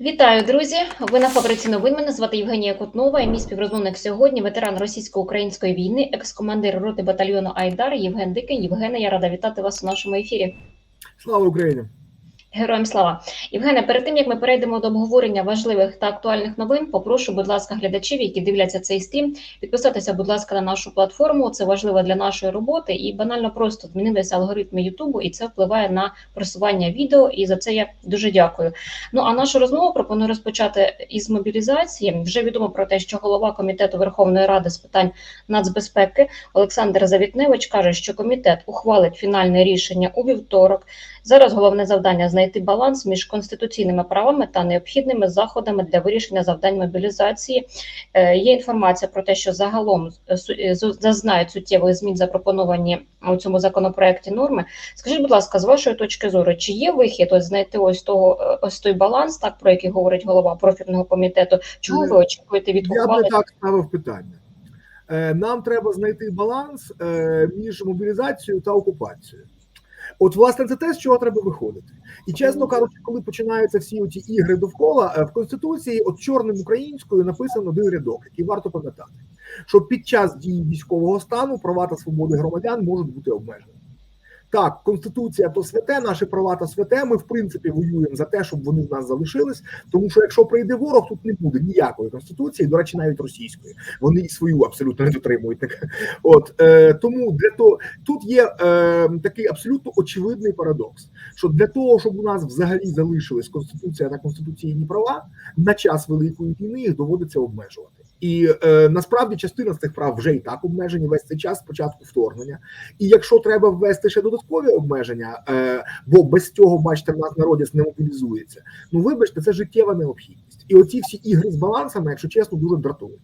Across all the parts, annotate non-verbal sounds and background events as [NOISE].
Вітаю, друзі! Ви на фабриці новин. Мене звати Євгенія Кутнова. І мій співрозмовник сьогодні ветеран російсько-української війни, екс-командир роти батальйону Айдар Євген Дикий. Євгене, я рада вітати вас у нашому ефірі. Слава Україні! Героям слава Євгене. Перед тим як ми перейдемо до обговорення важливих та актуальних новин, попрошу, будь ласка, глядачів, які дивляться цей стрім, підписатися, будь ласка, на нашу платформу. Це важливо для нашої роботи і банально просто змінилися алгоритми Ютубу, і це впливає на просування відео. І за це я дуже дякую. Ну а нашу розмову пропоную розпочати із мобілізації. Вже відомо про те, що голова комітету Верховної Ради з питань нацбезпеки Олександр Завітневич каже, що комітет ухвалить фінальне рішення у вівторок. Зараз головне завдання знайти баланс між конституційними правами та необхідними заходами для вирішення завдань мобілізації. Е, є інформація про те, що загалом е, зазнають суттєвих змін, запропоновані у цьому законопроекті норми. Скажіть, будь ласка, з вашої точки зору, чи є вихід ось знайти ось того е, ось той баланс, так про який говорить голова профільного комітету? Чого ви очікуєте від Я ухвали? не так ставив питання. Нам треба знайти баланс між мобілізацією та окупацією. От, власне, це те, з чого треба виходити. І чесно кажучи, коли починаються всі ці ігри довкола, е, в Конституції от чорним українською написано один рядок, який варто пам'ятати, що під час дії військового стану права та свободи громадян можуть бути обмежені. Так, конституція то святе, наші права та святе. Ми в принципі воюємо за те, щоб вони в нас залишились. Тому що якщо прийде ворог, тут не буде ніякої конституції, до речі, навіть російської. Вони і свою абсолютно не дотримують. Так от е, тому для того тут є е, такий абсолютно очевидний парадокс, що для того, щоб у нас взагалі залишились конституція та конституційні права, на час великої війни їх доводиться обмежувати. І е, насправді частина з цих прав вже і так обмежені весь цей час з початку вторгнення. І якщо треба ввести ще додаткові обмеження, е, бо без цього, бачите, в нас народець не мобілізується. Ну вибачте, це життєва необхідність. І оці всі ігри з балансами, якщо чесно, дуже дратують.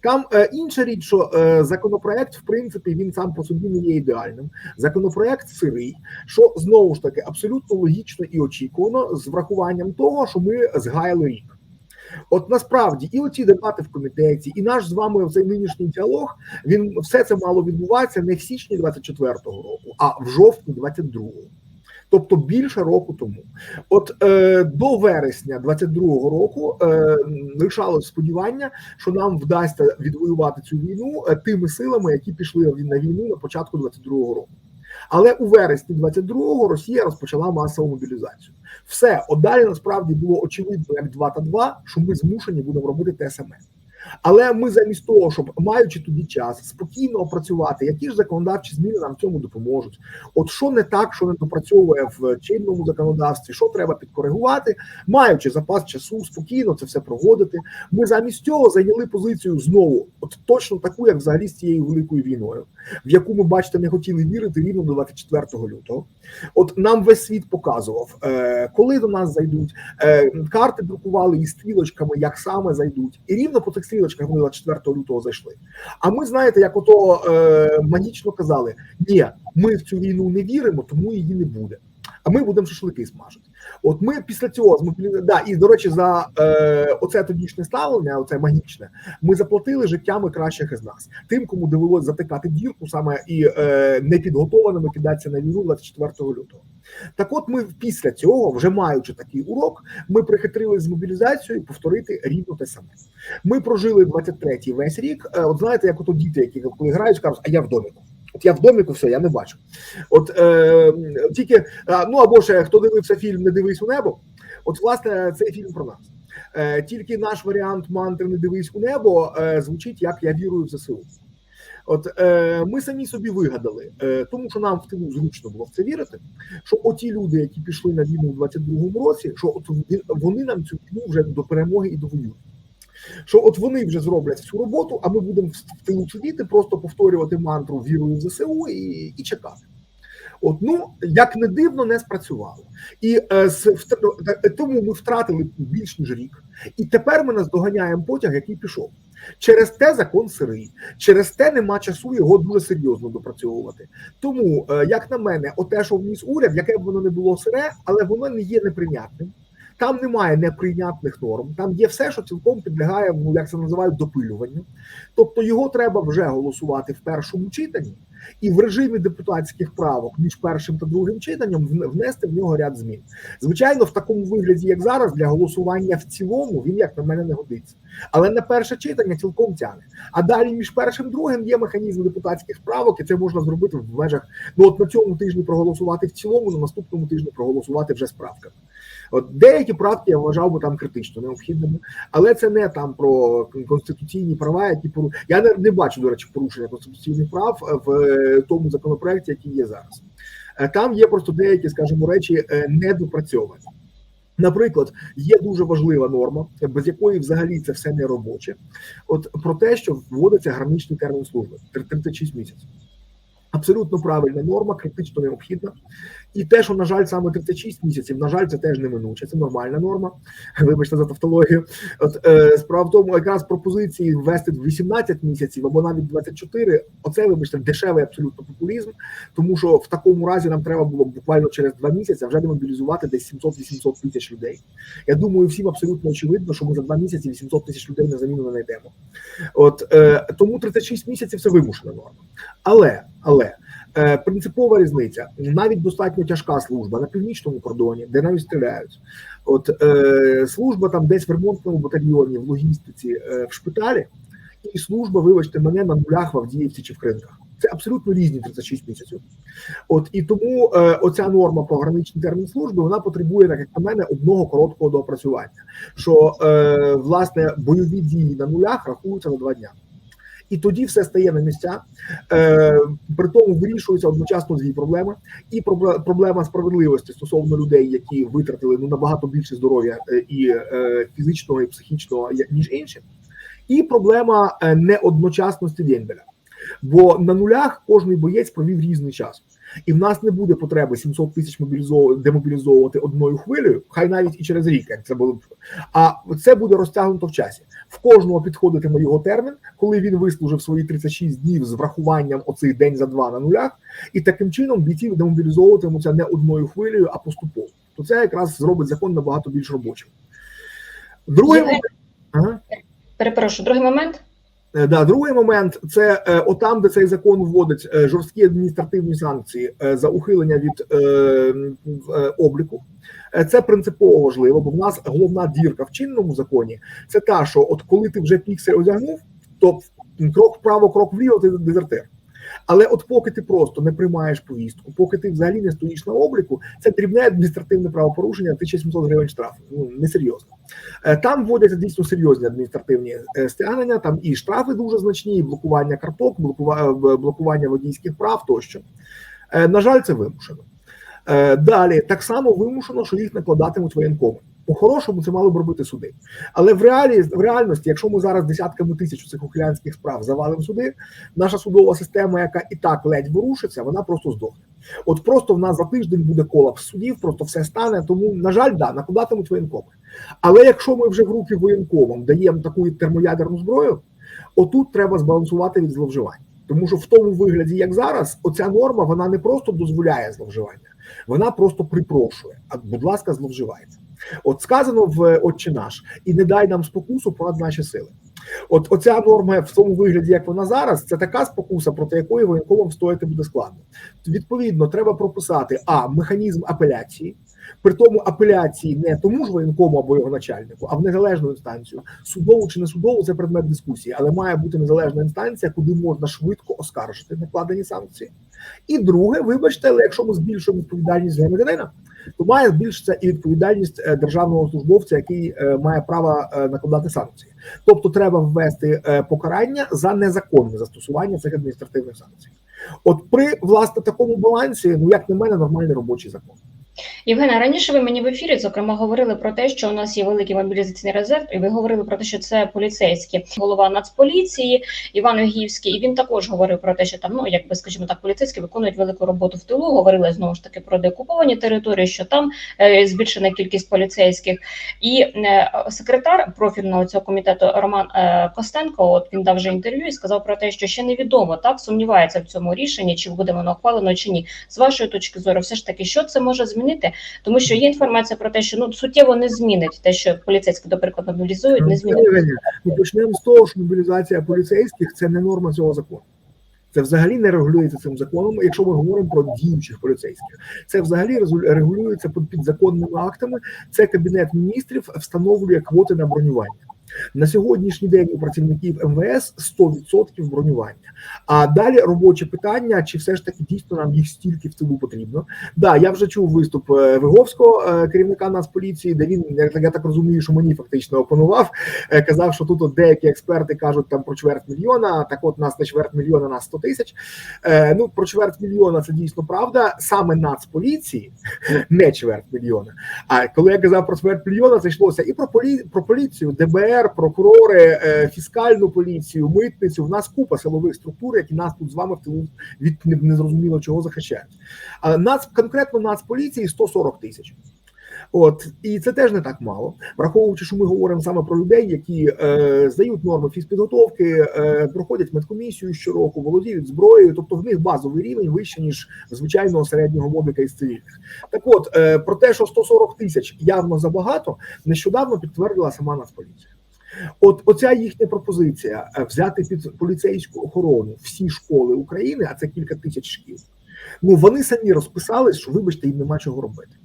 Там е, інша річ, що е, законопроект, в принципі, він сам по собі не є ідеальним. Законопроект сирий, що знову ж таки абсолютно логічно і очікувано з врахуванням того, що ми згаяли рік. От насправді і оці дебати в комітеті, і наш з вами цей нинішній діалог, він все це мало відбуватися не в січні 24-го року, а в жовтні 22-го. Тобто більше року тому, от е, до вересня 22-го року е, лишалось сподівання, що нам вдасться відвоювати цю війну е, тими силами, які пішли на війну на початку 22-го року. Але у вересні 22-го Росія розпочала масову мобілізацію. Все, далі насправді було очевидно, як 2 та 2, що ми змушені будемо робити те саме. Але ми замість того, щоб маючи тоді час спокійно опрацювати, які ж законодавчі зміни нам в цьому допоможуть. От що не так, що не допрацьовує в чинному законодавстві, що треба підкоригувати, маючи запас часу, спокійно це все проводити. Ми замість цього зайняли позицію знову, от точно таку, як взагалі з цією великою війною, в яку ми бачите, не хотіли вірити рівно до 24 лютого. От нам весь світ показував, е, коли до нас зайдуть. Е, карти друкували із стрілочками, як саме зайдуть, і рівно по цих стрілочках вони 24 лютого зайшли. А ми знаєте, як ото е, магічно казали: ні, ми в цю війну не віримо, тому її не буде. А ми будемо шашлики смажити. От ми після цього змобілізували, да, і до речі, за е, оце тодішнє ставлення, оце магічне, ми заплатили життями кращих із нас. Тим, кому довелось затикати дірку, саме і е, непідготованими кидатися на війну 24 лютого. Так, от ми після цього, вже маючи такий урок, ми прихитрили з мобілізацією повторити рівно те саме. Ми прожили 23-й весь рік. Е, От знаєте, як ото діти, які коли грають, кажуть, а я в доміку. От я в доміку, все, я не бачу. От е, тільки ну або ще хто дивився фільм Не дивись у небо. От, власне, цей фільм про нас. Е, тільки наш варіант мантри Не дивись у небо е, звучить як Я вірую в ЗСУ. От е, ми самі собі вигадали, е, тому що нам в тилу зручно було в це вірити. Що оті люди, які пішли на війну в 22-му році, що от вони нам цю війну вже до перемоги і довоюють. Що от вони вже зроблять всю роботу, а ми будемо в тилу сидіти, просто повторювати мантру вірую в ЗСУ і, і чекати. От ну як не дивно, не спрацювало, і е, з втр- е, тому ми втратили більш ніж рік, і тепер ми наздоганяємо потяг, який пішов. Через те закон сирий, через те нема часу його дуже серйозно допрацьовувати. Тому, е, як на мене, оте, що вніс уряд, яке б воно не було сире, але воно не є неприйнятним. Там немає неприйнятних норм, там є все, що цілком підлягає, ну як це називають, допилюванню. Тобто його треба вже голосувати в першому читанні. І в режимі депутатських правок між першим та другим читанням внести в нього ряд змін. Звичайно, в такому вигляді, як зараз, для голосування в цілому він як на мене не годиться. Але на перше читання цілком тягне. А далі між першим і другим є механізм депутатських правок, і це можна зробити в межах. Ну от на цьому тижні проголосувати в цілому, на наступному тижні проголосувати вже з правками. От деякі правки я вважав би там критично необхідними, але це не там про конституційні права, які пору... я не, не бачу, до речі, порушення конституційних прав в е, тому законопроекті, який є зараз. Е, Там є просто деякі, скажімо, речі е, недопрацьовані. Наприклад, є дуже важлива норма, без якої взагалі це все не робоче. От про те, що вводиться граничний термін служби 36 місяців. Абсолютно правильна норма, критично необхідна. І те, що, на жаль, саме 36 місяців, на жаль, це теж неминуче, це нормальна норма. Вибачте за тавтологію. От е, справа в тому, якраз пропозиції ввести 18 місяців або навіть 24, оце, вибачте, дешевий абсолютно популізм, тому що в такому разі нам треба було буквально через два місяці вже демобілізувати десь 700-800 тисяч людей. Я думаю, всім абсолютно очевидно, що ми за два місяці 800 тисяч людей на заміну не знайдемо. От е, тому 36 місяців це вимушена норма. Але але е, принципова різниця навіть достатньо тяжка служба на північному кордоні, де навіть стріляють. От е, служба там десь в ремонтному батальйоні, в логістиці, е, в шпиталі, і служба, вибачте, мене на нулях в Авдіївці чи в Кринках. Це абсолютно різні 36 місяців. От і тому е, оця норма про граничний термін служби вона потребує, так як на мене, одного короткого доопрацювання. Що е, власне бойові дії на нулях рахуються на два дня. І тоді все стає на місця. Е, при тому вирішуються одночасно дві проблеми: і проблема справедливості стосовно людей, які витратили ну набагато більше здоров'я е, і е, фізичного, і психічного, ніж інші, і проблема е, неодночасності Дембеля. Бо на нулях кожний боєць провів різний час. І в нас не буде потреби 700 тисяч мобілізов... демобілізовувати одною хвилею, хай навіть і через рік, як це було б. А це буде розтягнуто в часі. В кожного підходитиме його термін, коли він вислужив свої 36 днів з врахуванням оцих день за два на нулях, і таким чином бійців демобілізовуватимуться не одною хвилею, а поступово. То це якраз зробить закон набагато більш робочим. Другий Євген- момент. Ага. Перепрошую, другий момент. Е, Да, другий момент це е, отам, де цей закон вводить е, жорсткі адміністративні санкції за ухилення від обліку. Це принципово важливо, бо в нас головна дірка в чинному законі це та, що от коли ти вже піксель одягнув, то крок вправо, крок вліво, ти дезертир. Але от поки ти просто не приймаєш повістку, поки ти взагалі не стоїш на обліку, це дрібне адміністративне правопорушення 1700 гривень штрафу. Ну несерйозно. Е, Там вводяться дійсно серйозні адміністративні е, стягнення. Там і штрафи дуже значні, і блокування карток, е, блокування водійських прав тощо. На жаль, це вимушено. Далі так само вимушено, що їх накладатимуть воєнкоми. По-хорошому це мали б робити суди. Але в реалі в реальності, якщо ми зараз десятками тисяч цих ухилянських справ завалимо суди, наша судова система, яка і так ледь ворушиться, вона просто здохне. От просто в нас за тиждень буде колапс судів, просто все стане. Тому, на жаль, да, накладатимуть воєнкоми. Але якщо ми вже в руки воєнкомам даємо таку термоядерну зброю, отут треба збалансувати від зловживань. Тому що в тому вигляді, як зараз, оця норма вона не просто дозволяє зловживання, вона просто припрошує. А будь ласка, зловживайте. От сказано в Отче наш, і не дай нам спокусу понад наші сили. От оця норма в тому вигляді, як вона зараз, це така спокуса, проти якої воєнкомам стояти буде складно. Відповідно, треба прописати а механізм апеляції. При тому апеляції не тому ж воєнкому або його начальнику, а в незалежну інстанцію. Судову чи не судову це предмет дискусії, але має бути незалежна інстанція, куди можна швидко оскаржити накладені санкції. І друге, вибачте, але якщо ми збільшуємо відповідальність громадянина, то має збільшитися і відповідальність е, державного службовця, який е, має право е, накладати санкції. Тобто, треба ввести покарання за незаконне застосування цих адміністративних санкцій. От при власне такому балансі, ну як на мене, нормальний робочий закон. Євгена, раніше ви мені в ефірі зокрема говорили про те, що у нас є великий мобілізаційний резерв, і ви говорили про те, що це поліцейські голова Нацполіції Іван Огіївський, і він також говорив про те, що там, ну якби скажімо так, поліцейські виконують велику роботу в тилу. Говорили знову ж таки про деокуповані території, що там е, збільшена кількість поліцейських. І е, секретар профільного цього комітету Роман е, Костенко, от він дав вже інтерв'ю і сказав про те, що ще невідомо так сумнівається в цьому рішенні, чи буде воно ухвалено чи ні. З вашої точки зору, все ж таки, що це може змінити? Тому що є інформація про те, що ну суттєво не змінить те, що поліцейські, до прикладу, мобілізують, не змінить. Ми почнемо з того, що мобілізація поліцейських це не норма цього закону. Це взагалі не регулюється цим законом. Якщо ми говоримо про діючих поліцейських, це взагалі регулюється під підзаконними актами. Це кабінет міністрів встановлює квоти на бронювання. На сьогоднішній день у працівників МВС 100% бронювання. А далі робоче питання: чи все ж таки дійсно нам їх стільки в тилу потрібно? Да, я вже чув виступ е, Виговського, е, керівника Нацполіції, де він я, так розумію, що мені фактично опонував. е, Казав, що тут деякі експерти кажуть там про чверть мільйона. Так, от нас не чверть мільйона, нас 100 тисяч. Ну про чверть мільйона це дійсно правда. Саме Нацполіції [LAUGHS] не чверть мільйона. А коли я казав про чверть мільйона, це йшлося і про полі про поліцію, ДБР, прокурори, е, фіскальну поліцію, митницю. В нас купа силових структур, які нас тут з вами в тилу від незрозуміло чого захищають. А нац конкретно нацполіції 140 тисяч. От і це теж не так мало, враховуючи, що ми говоримо саме про людей, які е, здають норми фізпідготовки, е, проходять медкомісію щороку, володіють зброєю, тобто в них базовий рівень вище ніж звичайного середнього мобіка із цивільних. Так, от е, про те, що 140 тисяч явно забагато, нещодавно підтвердила сама Нацполіція. От оця їхня пропозиція е, взяти під поліцейську охорону всі школи України, а це кілька тисяч шкіл. Ну вони самі розписались, що вибачте, їм нема чого робити.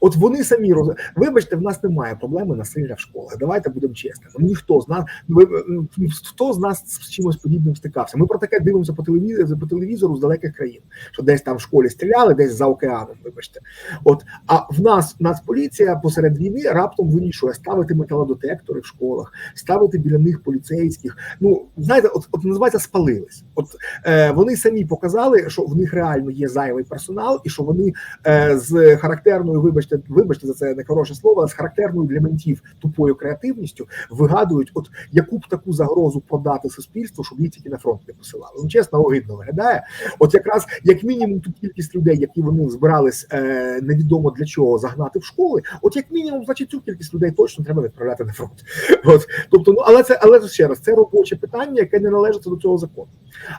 От вони самі роз... вибачте, в нас немає проблеми насилля в школах. Давайте будемо чесними. Ну, Ніхто з нас ну, хто з нас з чимось подібним стикався. Ми про таке дивимося по телевізору по телевізору з далеких країн, що десь там в школі стріляли, десь за океаном. Вибачте, от а в нас нацполіція посеред війни раптом вирішує ставити металодетектори в школах, ставити біля них поліцейських. Ну знаєте, от, от називається спалились. От е, вони самі показали, що в них реально є зайвий персонал, і що вони е, з характерною, вибачте, вибачте за це не хороше слово, з характерною для ментів тупою креативністю вигадують, от яку б таку загрозу подати суспільству, щоб їх тільки на фронт не посилали. Ну чесно, огидно виглядає. От якраз як мінімум ту кількість людей, які вони збирались е, невідомо для чого загнати в школи. От як мінімум, значить, цю кількість людей точно треба відправляти на фронт. [LAUGHS] От тобто, ну але це але ще раз, це робоче питання, яке не належить до цього закону.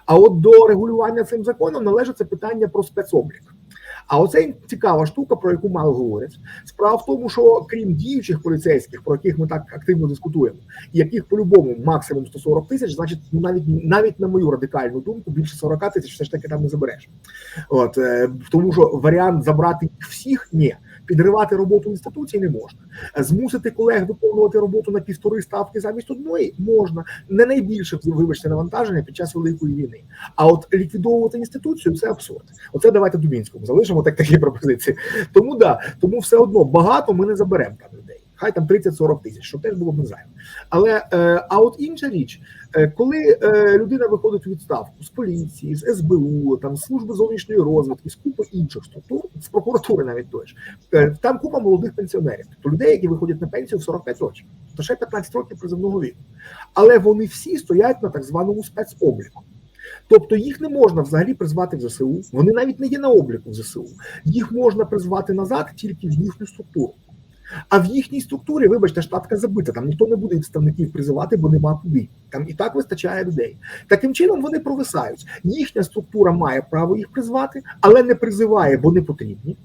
А от до регулювання цим законом належить це питання про спецоблік. А оце цікава штука, про яку мало говорять. Справа в тому, що крім діючих поліцейських, про яких ми так активно дискутуємо, яких по-любому максимум 140 тисяч, значить, ну навіть навіть на мою радикальну думку, більше 40 тисяч все ж таки там не забереш. От е, тому, що варіант забрати їх всіх ні. Підривати роботу інституцій не можна, змусити колег виконувати роботу на півтори ставки замість одної можна. Не найбільше вибачте навантаження під час великої війни. А от ліквідовувати інституцію це абсурд. Оце давайте Дубінському залишимо так такі пропозиції. Тому да, тому все одно багато ми не заберемо там людей. Хай там 30-40 тисяч, що теж було б не зайве. Але е, а от інша річ, е, коли е, людина виходить у відставку з поліції, з СБУ, там з служби зовнішньої розвідки, з купи інших структур, з прокуратури навіть теж, е, там купа молодих пенсіонерів, тобто людей, які виходять на пенсію в 45 років, то ще 15 років призовного віку. Але вони всі стоять на так званому спецобліку. Тобто їх не можна взагалі призвати в ЗСУ. Вони навіть не є на обліку в ЗСУ. Їх можна призвати назад тільки в їхню структуру. А в їхній структурі, вибачте, штатка забита. Там ніхто не буде представників призивати, бо нема куди. Там і так вистачає людей. Таким чином вони провисають. Їхня структура має право їх призвати, але не призиває, бо не потрібні.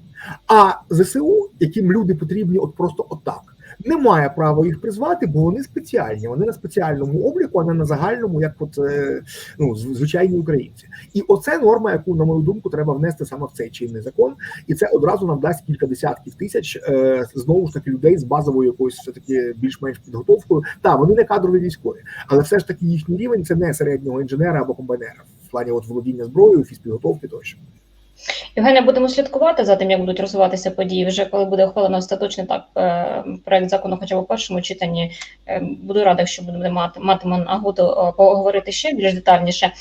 А ЗСУ, яким люди потрібні, от просто отак, не має права їх призвати, бо вони спеціальні. Вони на спеціальному обліку, а не на загальному, як от е, ну звичайні українці. І оце норма, яку на мою думку треба внести саме в цей чинний закон, і це одразу нам дасть кілька десятків тисяч е, знову ж таки людей з базовою якоюсь все таки більш-менш підготовкою. Так, вони не кадрові військові, але все ж таки їхній рівень це не середнього інженера або комбайнера в плані от володіння зброєю, фізпідготовки тощо. Євгене, будемо слідкувати за тим, як будуть розвиватися події. Вже коли буде ухвалено остаточний так е, проект закону, хоча б у першому читанні. Е, Буду рада, якщо будемо мати матимемо нагоду е, поговорити ще більш детальніше.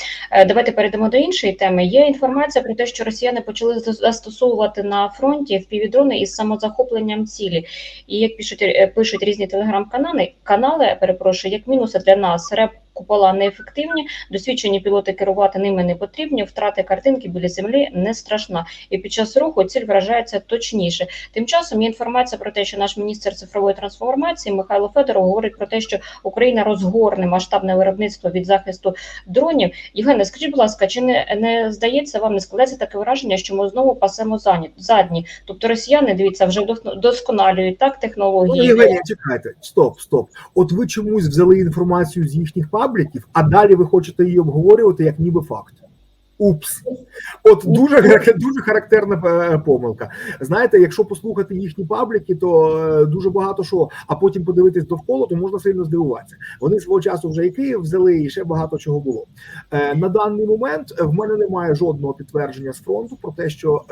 Давайте перейдемо до іншої теми. Є інформація про те, що росіяни почали зас- застосовувати на фронті впівдрони із самозахопленням цілі. І як пишуть пишуть різні телеграм-канали, канали, перепрошую, як мінуси для нас реп. Купола неефективні, досвідчені пілоти керувати ними не потрібні. Втрати картинки біля землі не страшна, і під час руху ціль вражається точніше. Тим часом є інформація про те, що наш міністр цифрової трансформації Михайло Федоров говорить про те, що Україна розгорне масштабне виробництво від захисту дронів. Євгене, скажіть, будь ласка, чи не, не здається вам, не складається таке враження, що ми знову пасемо задні? Тобто росіяни, дивіться, вже вдох- досконалюють так Ну, технології. Євгенія, чекайте, стоп, стоп. От ви чомусь взяли інформацію з їхніх пабліків, а далі ви хочете її обговорювати як ніби факт. Упс, от дуже [LAUGHS] дуже характерна е, помилка. Знаєте, якщо послухати їхні пабліки, то е, дуже багато що, а потім подивитись довкола, то можна сильно здивуватися. Вони свого часу вже і Київ взяли, і ще багато чого було. Е, На даний момент в мене немає жодного підтвердження з фронту про те, що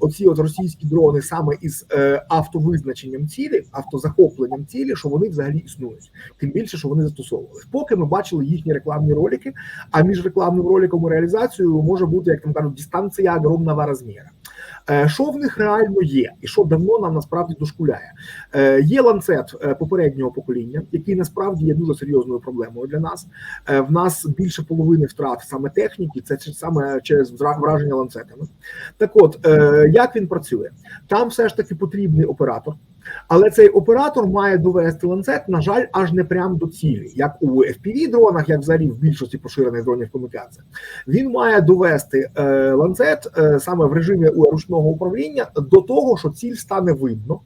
оці от російські дрони саме із автовизначенням цілі, автозахопленням цілі, що вони взагалі існують. Тим більше, що вони застосовувалися. Поки ми бачили їхні рекламні ролики, а між рекламним роликом і реалізацією може бути, як там кажуть, дистанція огромного розміру. Е, Що в них реально є, і що давно нам насправді дошкуляє? Е, Є ланцет е, попереднього покоління, який насправді є дуже серйозною проблемою для нас. В нас більше половини втрат саме техніки, це саме через враження ланцетами. Так, от як він працює? Там все ж таки потрібний оператор. Але цей оператор має довести ланцет, на жаль, аж не прямо до цілі, як у fpv дронах, як взагалі в більшості поширених дронів комунікації. Він має довести е, ланцет е, саме в режимі ручного управління до того, що ціль стане видно.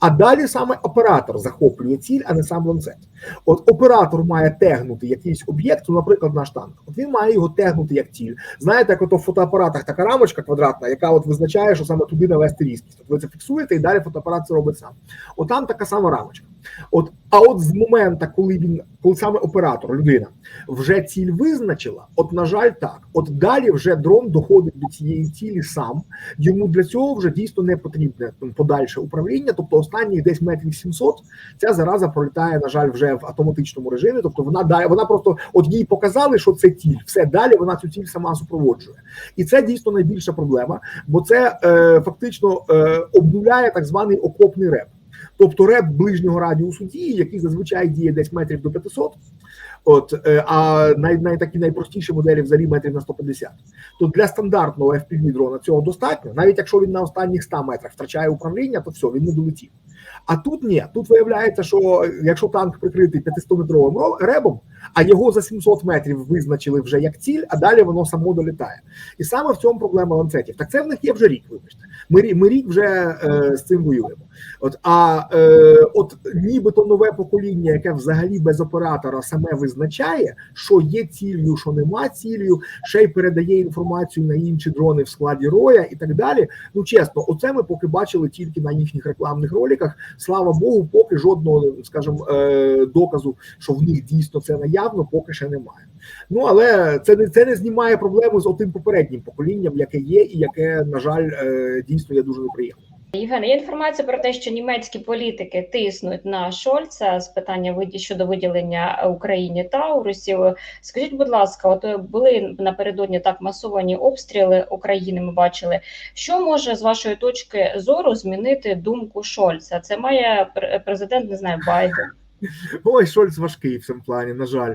А далі саме оператор захоплює ціль, а не сам ланцет. От оператор має тегнути якийсь об'єкт, ну, наприклад, наш танк. От він має його тегнути як ціль. Знаєте, як ото в фотоапаратах така рамочка квадратна, яка от визначає, що саме туди навести різкість. От ви це фіксуєте, і далі фотоапарат це робить сам. От там така сама рамочка. От, а от з моменту, коли він, коли саме оператор, людина, вже ціль визначила, от на жаль, так. От далі вже дрон доходить до цієї цілі сам. Йому для цього вже дійсно не потрібне там, подальше управління. Тобто, останніх десь метрів 700 ця зараза пролітає, на жаль, вже в автоматичному режимі. Тобто, вона дає, вона просто от їй показали, що це ціль. Все далі вона цю ціль сама супроводжує, і це дійсно найбільша проблема, бо це е, фактично е, обнуляє так званий окопний реп. Тобто реп ближнього радіусу дії, який зазвичай діє десь метрів до 500, От е, а най, най такі найпростіші моделі взагалі метрів на 150. То для стандартного fpv дрона цього достатньо. Навіть якщо він на останніх 100 метрах втрачає управління, то все, він не долетів. А тут ні, тут виявляється, що якщо танк прикритий 500-метровим ребом, а його за 700 метрів визначили вже як ціль, а далі воно само долітає. І саме в цьому проблема ланцетів. Так це в них є вже рік. Вибачте, ми, ми рік вже е, з цим воюємо. От а е, от нібито нове покоління, яке взагалі без оператора саме визначає, що є ціллю, що нема ціллю, ще й передає інформацію на інші дрони в складі роя і так далі. Ну чесно, оце ми поки бачили тільки на їхніх рекламних роликах. Слава Богу, поки жодного, скажімо, е, доказу, що в них дійсно це наявно, поки ще немає. Ну але це не це не знімає проблему з отим попереднім поколінням, яке є, і яке, на жаль, е, дійсно є дуже неприємним. Євгене, є інформація про те, що німецькі політики тиснуть на Шольца з питання виді щодо виділення Україні Таурусів. Скажіть, будь ласка, от е, були напередодні так масовані обстріли України. Ми бачили, що може з вашої точки зору змінити думку Шольца? Це має пр- президент, не знаю, Байден. Ой, Шольц важкий в цьому плані, на жаль.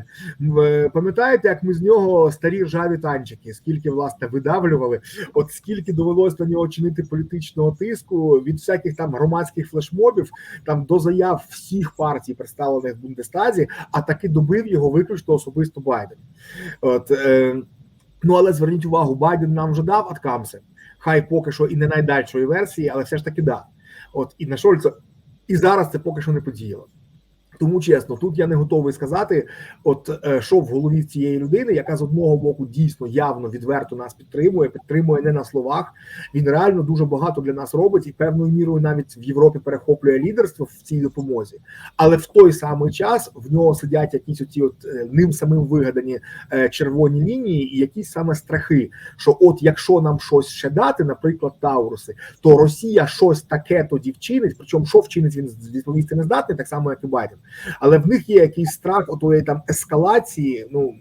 Е, Пам'ятаєте, як ми з нього старі ржаві танчики, скільки власне видавлювали, от скільки довелось на нього чинити політичного тиску від всяких там громадських флешмобів, там до заяв всіх партій, представлених в Бундестазі, а таки добив його виключно особисто Байден. От е, ну але зверніть увагу, Байден нам вже дав откамси. Хай поки що і не найдальшої версії, але все ж таки дав. От і на Шольца, і зараз це поки що не подіяло. Тому чесно, тут я не готовий сказати, от е, що в голові цієї людини, яка з одного боку дійсно явно відверто нас підтримує, підтримує не на словах. Він реально дуже багато для нас робить і певною мірою навіть в Європі перехоплює лідерство в цій допомозі. Але в той самий час в нього сидять якісь оці от е, ним самим вигадані е, червоні лінії і якісь саме страхи. Що, от якщо нам щось ще дати, наприклад, Тауруси, то Росія щось таке тоді вчинить. Причому що вчинить він відповісти не здатний, так само як і Байден. Але в них є якийсь страх отої там ескалації. Ну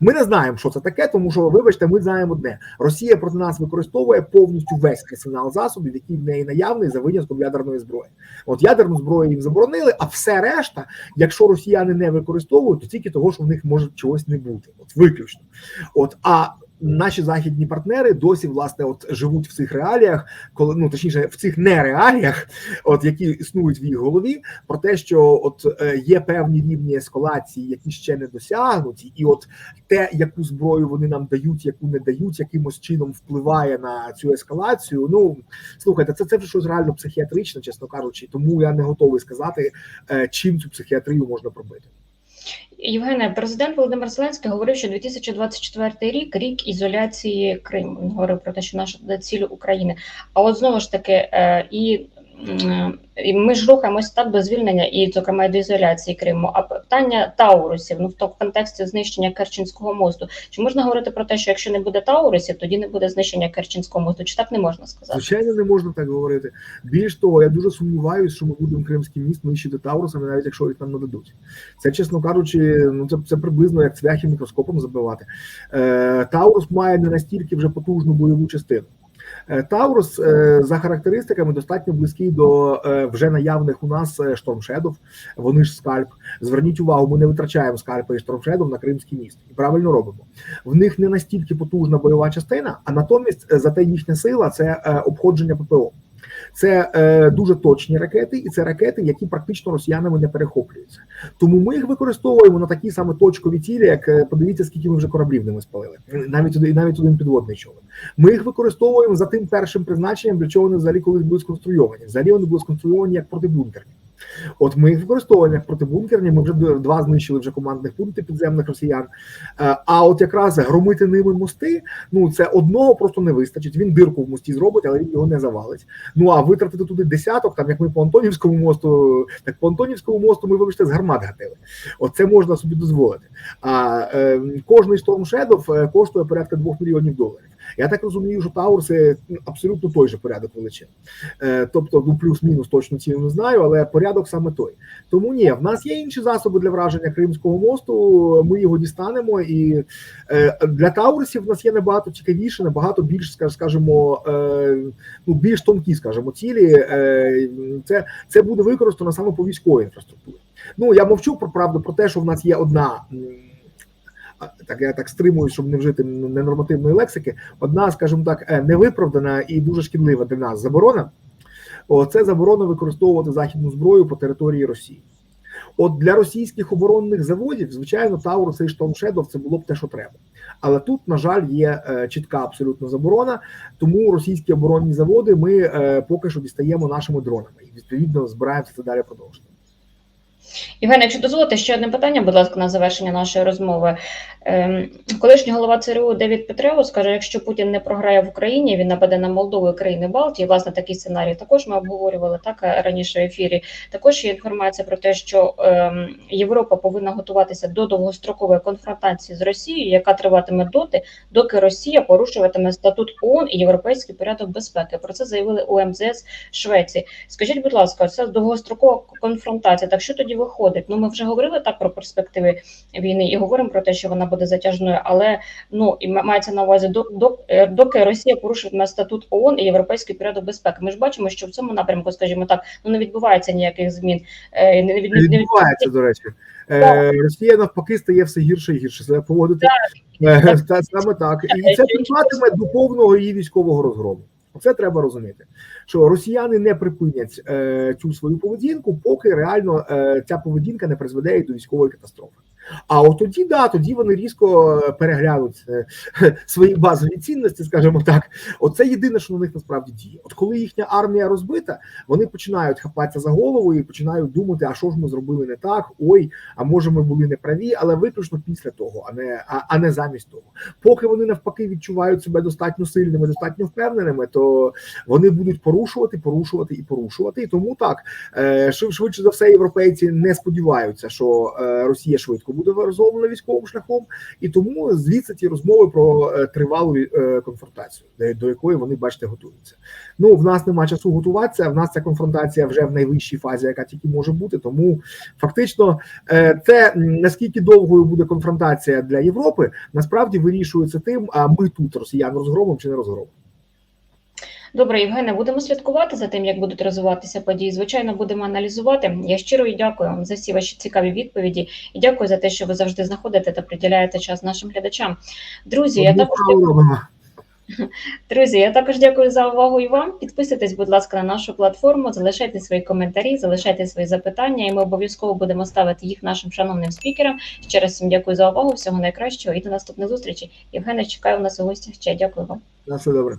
ми не знаємо, що це таке, тому що, вибачте, ми знаємо одне: Росія проти нас використовує повністю весь арсенал засобів, який в неї наявний за винятком ядерної зброї. От ядерну зброю їм заборонили, а все решта, якщо росіяни не використовують, то тільки того, що в них може чогось не бути. От виключно. От а наші західні партнери досі власне от живуть в цих реаліях, коли ну точніше в цих нереаліях, от які існують в їх голові, про те, що от е, є певні рівні ескалації, які ще не досягнуті, і от те, яку зброю вони нам дають, яку не дають, якимось чином впливає на цю ескалацію. Ну слухайте, це це щось реально психіатричне, чесно кажучи, тому я не готовий сказати, е, чим цю психіатрію можна пробити. Євгене, президент Володимир Зеленський говорив, що 2024 рік рік ізоляції Криму. Він говорив про те, що наша ціль України. А от знову ж таки, е, і, і ми ж рухаємось так до звільнення і, зокрема, до ізоляції Криму. А питання Таурусів, ну в контексті знищення Керченського мосту. Чи можна говорити про те, що якщо не буде Таурусів, тоді не буде знищення Керченського мосту? Чи так не можна сказати? Звичайно, не можна так говорити. Більш того, я дуже сумніваюся, що ми будемо кримський міст нищити Таурусами, навіть якщо їх нам нададуть. Це, чесно кажучи, ну це, це приблизно як цвяхи мікроскопом забивати. Е, Таурус має не настільки вже потужну бойову частину. Е, Таурус е, за характеристиками достатньо близький до е, вже наявних у нас штормшедов. Вони ж скальп. Зверніть увагу, ми не витрачаємо скальпа і штормшедов на Кримський міст. І правильно робимо. В них не настільки потужна бойова частина, а натомість зате їхня сила це обходження ППО. Це е, дуже точні ракети, і це ракети, які практично росіянами не перехоплюються. Тому ми їх використовуємо на такі саме точкові цілі, як е, подивіться, скільки ми вже кораблів ними спалили, навіть один, навіть один підводний човен. Ми їх використовуємо за тим першим призначенням, для чого вони взагалі колись були сконструйовані. Взагалі вони були сконструйовані як протибункерні. От ми їх використовуємо як протибункерні. Ми вже два знищили вже командних пункти підземних росіян. Е, А от якраз громити ними мости, ну це одного просто не вистачить. Він дирку в мості зробить, але він його не завалить. Ну а витратити туди десяток, там як ми по Антонівському мосту, так по Антонівському мосту ми вибачте з гармат гатили. Оце можна собі дозволити. А е, кожний Storm Shadow е, коштує порядка 2 мільйонів доларів. Я так розумію, що Таурси абсолютно той же порядок величин. Е, тобто, ну плюс-мінус точно ціну не знаю, але порядок саме той. Тому ні, в нас є інші засоби для враження Кримського мосту. Ми його дістанемо, і е, для Таурсів в нас є набагато цікавіше, набагато більш скажімо, е, ну більш тонкі, скажімо, цілі. Це, це буде використано саме по військовій інфраструктурі. Ну я мовчу про правду про те, що в нас є одна. Так, я так стримуюсь, щоб не вжити ненормативної лексики. Одна, скажімо так, е, невиправдана і дуже шкідлива для нас заборона. О, Це заборона використовувати західну зброю по території Росії. От для російських оборонних заводів, звичайно, Таурус і Shadow це було б те, що треба. Але тут, на жаль, є е, чітка абсолютно заборона. Тому російські оборонні заводи ми е, поки що дістаємо нашими дронами і відповідно збираємося це далі продовжити. Євген, якщо дозволите, ще одне питання, будь ласка, на завершення нашої розмови. Ем, колишній голова ЦРУ Девід Петреус каже, якщо Путін не програє в Україні, він нападе на Молдову і країни Балтії. Власне, такий сценарій також ми обговорювали так е, раніше в ефірі. Також є інформація про те, що ем, Європа повинна готуватися до довгострокової конфронтації з Росією, яка триватиме доти, доки Росія порушуватиме статут ООН і європейський порядок безпеки. Про це заявили у МЗС Швеції. Скажіть, будь ласка, це довгострокова конфронтація. Так що тоді виходить? Ну ми вже говорили так про перспективи війни і говоримо про те, що вона буде затяжною, але ну і ма- мається на увазі е, доки Росія порушуватиме статут ООН і європейський порядок безпеки. Ми ж бачимо, що в цьому напрямку, скажімо так, ну не відбувається ніяких змін. Е, не, Не не, не відбувається, до речі. Е, Росія навпаки стає все гірше і гірше себе поводити. Е, [LAUGHS] Та саме так. І це триватиме до повного її військового розгрому. Це треба розуміти, що росіяни не припинять е, цю свою поведінку, поки реально е, ця поведінка не призведе до військової катастрофи. А от тоді, да, тоді вони різко е, переглянуть е, [LAUGHS] свої базові цінності, скажімо так. Оце єдине, що на них насправді діє. От коли їхня армія розбита, вони починають хапатися за голову і починають думати, а що ж ми зробили не так, ой, а може ми були неправі, але виключно після того, а не а, а не замість того. Поки вони навпаки відчувають себе достатньо сильними, достатньо впевненими, то вони будуть порушувати, порушувати і порушувати. І тому так е, швидше за все, європейці не сподіваються, що Росія швидко буде розгромлена військовим шляхом, і тому звідси ті розмови про е, тривалу е, конфронтацію, до якої вони бачите готуються. Ну в нас нема часу готуватися. В нас ця конфронтація вже в найвищій фазі, яка тільки може бути. Тому фактично, е, м, наскільки довгою буде конфронтація для Європи, насправді вирішується тим, а ми тут росіян розгромимо чи не розгромимо. Добре, Євгене, будемо слідкувати за тим, як будуть розвиватися події. Звичайно, будемо аналізувати. Я щиро і дякую вам за всі ваші цікаві відповіді і дякую за те, що ви завжди знаходите та приділяєте час нашим глядачам. Друзі, я також. [LAUGHS] Друзі, я також дякую за увагу і вам. Підписуйтесь, будь ласка, на нашу платформу, залишайте свої коментарі, залишайте свої запитання, і ми обов'язково будемо ставити їх нашим шановним спікерам. Ще раз всім дякую за увагу. Всього найкращого і до наступних зустрічей. Євгене, чекаю у нас у гостях ще. Дякую вам. На все добре.